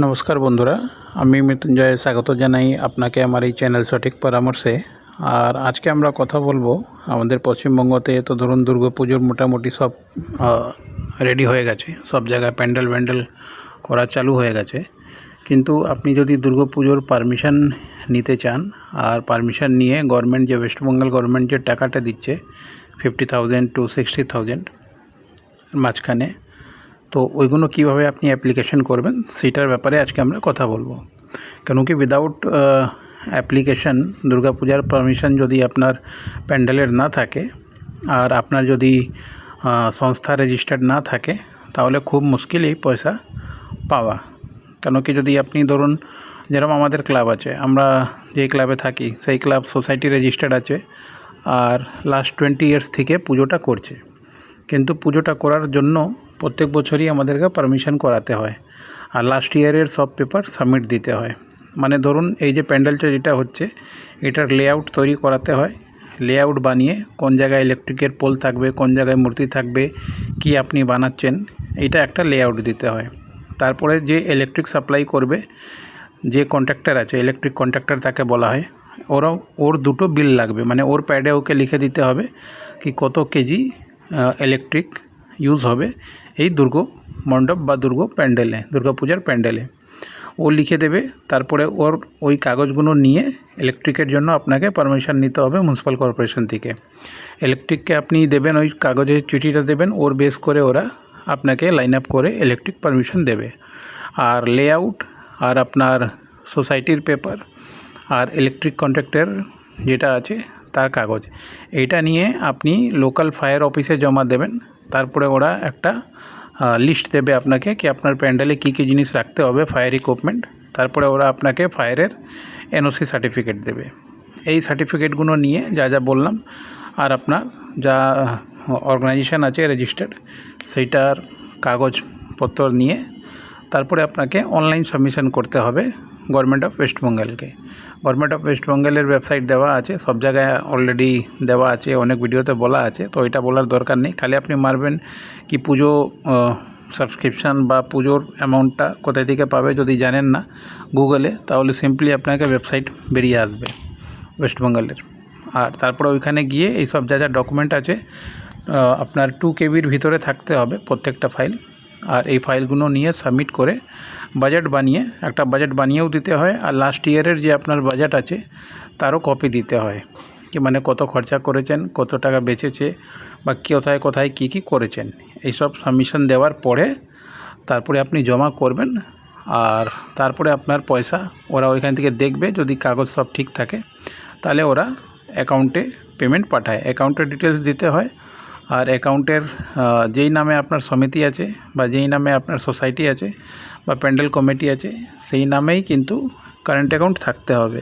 নমস্কার বন্ধুরা, আমি মৃত্যুঞ্জয় স্বাগত জানাই আপনাকে আমার এই চ্যানেল সঠিক পরামর্শে। আর আজকে আমরা কথা বলব আমাদের পশ্চিমবঙ্গতে তো ধরুন দুর্গা পুজোর মোটামুটি সব রেডি হয়ে গেছে। সব জায়গায় প্যান্ডেল প্যান্ডেল করা চালু হয়ে গেছে। কিন্তু আপনি যদি দুর্গা পুজোর পারমিশন নিতে চান, আর পারমিশন নিয়ে গভর্নমেন্ট যে ওয়েস্ট বেঙ্গল গভর্নমেন্ট যে টাকাটা দিচ্ছে fifty thousand to sixty thousand মাঝখানে তো ওইগুলো কীভাবে আপনি অ্যাপ্লিকেশন করবেন, সেটার ব্যাপারে আজকে আমরা কথা বলব। কেন কি উইদাউট অ্যাপ্লিকেশন দুর্গাপূজার পারমিশন যদি আপনার প্যান্ডেলের না থাকে, আর আপনার যদি সংস্থা রেজিস্টার্ড না থাকে, তাহলে খুব মুশকিল এই পয়সা পাওয়া। কেন কি যদি আপনি ধরুন, যেরকম আমাদের ক্লাব আছে, আমরা যেই ক্লাবে থাকি, সেই ক্লাব সোসাইটি রেজিস্টার্ড আছে, আর লাস্ট টোয়েন্টি ইয়ার্স থেকে পুজোটা করছে। কিন্তু পুজোটা করার জন্য প্রত্যেক বছরই আমাদেরকে পারমিশন করাতে হয়। আর লাস্ট ইয়ারের সব পেপার সাবমিট দিতে হয়। মানে ধরুন এই যে প্যান্ডেলটা যেটা হচ্ছে, এটার লেআউট তৈরি করাতে হয়। লেআউট বানিয়ে কোন জায়গায় ইলেকট্রিকের পোল থাকবে, কোন জায়গায় মূর্তি থাকবে, কি আপনি বানাচ্ছেন, এটা একটা লেআউট দিতে হয়। তারপরে যে ইলেকট্রিক সাপ্লাই করবে, যে কন্ট্রাক্টর আছে ইলেকট্রিক কন্ট্রাক্টর তাকে বলা হয় ওরা ওর দুটো বিল লাগবে। মানে ওর প্যাডে ওকে লিখে দিতে হবে, কি কত কেজি ইলেকট্রিক ইউজ হবে এই দুর্গ মণ্ডপ বা দুর্গ প্যান্ডেলে দুর্গাপূজার প্যান্ডেলে। ও লিখে দেবে, তারপরে ওর ওই কাগজগুলো নিয়ে ইলেকট্রিকের জন্য আপনাকে পারমিশন নিতে হবে মিউনিসিপ্যাল কর্পোরেশন থেকে। ইলেকট্রিককে আপনি দেবেন, ওই কাগজের চিঠিটা দেবেন, ওর বেস করে ওরা আপনাকে লাইন আপ করে ইলেকট্রিক পারমিশন দেবে। আর লেআউট আর আপনার সোসাইটির পেপার আর ইলেকট্রিক কন্ট্রাক্টর যেটা আছে তার কাগজ। এইটা নিয়ে আপনি লোকাল ফায়ার অফিসে জমা দেবেন। তারপরে ওরা একটা লিস্ট দেবে আপনাকে কি আপনার প্যান্ডেলে কী কী জিনিস রাখতে হবে ফায়ার ইকুইপমেন্ট তারপরে ওরা আপনাকে ফায়ারের এনওসি সার্টিফিকেট দেবে। এই সার্টিফিকেটগুলো নিয়ে যা যা বললাম, আর আপনার যা অর্গানাইজেশান আছে রেজিস্টার্ড সেইটার কাগজপত্র নিয়ে তারপরে আপনাকে অনলাইন সাবমিশন করতে হবে গভর্নমেন্ট অফ ওয়েস্ট বেঙ্গলকে গভর্নমেন্ট অফ ওয়েস্ট বেঙ্গলের ওয়েবসাইট দেওয়া আছে, সব জায়গায় অলরেডি দেওয়া আছে, অনেক ভিডিওতে বলা আছে, তো এটা বলার দরকার নেই। খালি আপনি মারবেন কি পুজো সাবস্ক্রিপশান বা পুজোর অ্যামাউন্টটা কোথায় থেকে পাবে যদি জানেন না গুগলে তাহলে সিম্পলি আপনাকে ওয়েবসাইট বেরিয়ে আসবে ওয়েস্ট বেঙ্গলের আর তারপরে ওইখানে গিয়ে এই সব যা যা ডকুমেন্ট আছে আপনার টু কেবির ভিতরে থাকতে হবে প্রত্যেকটা ফাইল আর এই ফাইলগুলো নিয়ে সাবমিট করে বাজেট বানিয়ে, একটা বাজেট বানিয়েও দিতে হয় আর লাস্ট ইয়ারের যে আপনার বাজেট আছে, তারও কপি দিতে হয়। কি মানে কত খরচা করেছেন, কত টাকা বেঁচেছে বা কোথায় কোথায় কী কী করেছেন, এইসব সাবমিশন দেওয়ার পরে তারপরে আপনি জমা করবেন আর তারপরে আপনার পয়সা ওরা ওইখান থেকে দেখবে যদি কাগজ সব ঠিক থাকে, তাহলে ওরা অ্যাকাউন্টে পেমেন্ট পাঠায়। অ্যাকাউন্টের ডিটেলস দিতে হয় আর অ্যাকাউন্টের যেই নামে আপনার সমিতি আছে বা যেই নামে আপনার সোসাইটি আছে বা প্যান্ডেল কমিটি আছে, সেই নামেই কিন্তু কারেন্ট অ্যাকাউন্ট থাকতে হবে।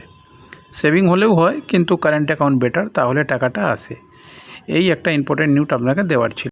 সেভিং হলেও হয়, কিন্তু কারেন্ট অ্যাকাউন্ট বেটার, তাহলে টাকাটা আসে। এই একটা ইম্পর্টেন্ট নিউট আপনাকে দেওয়ার ছিল।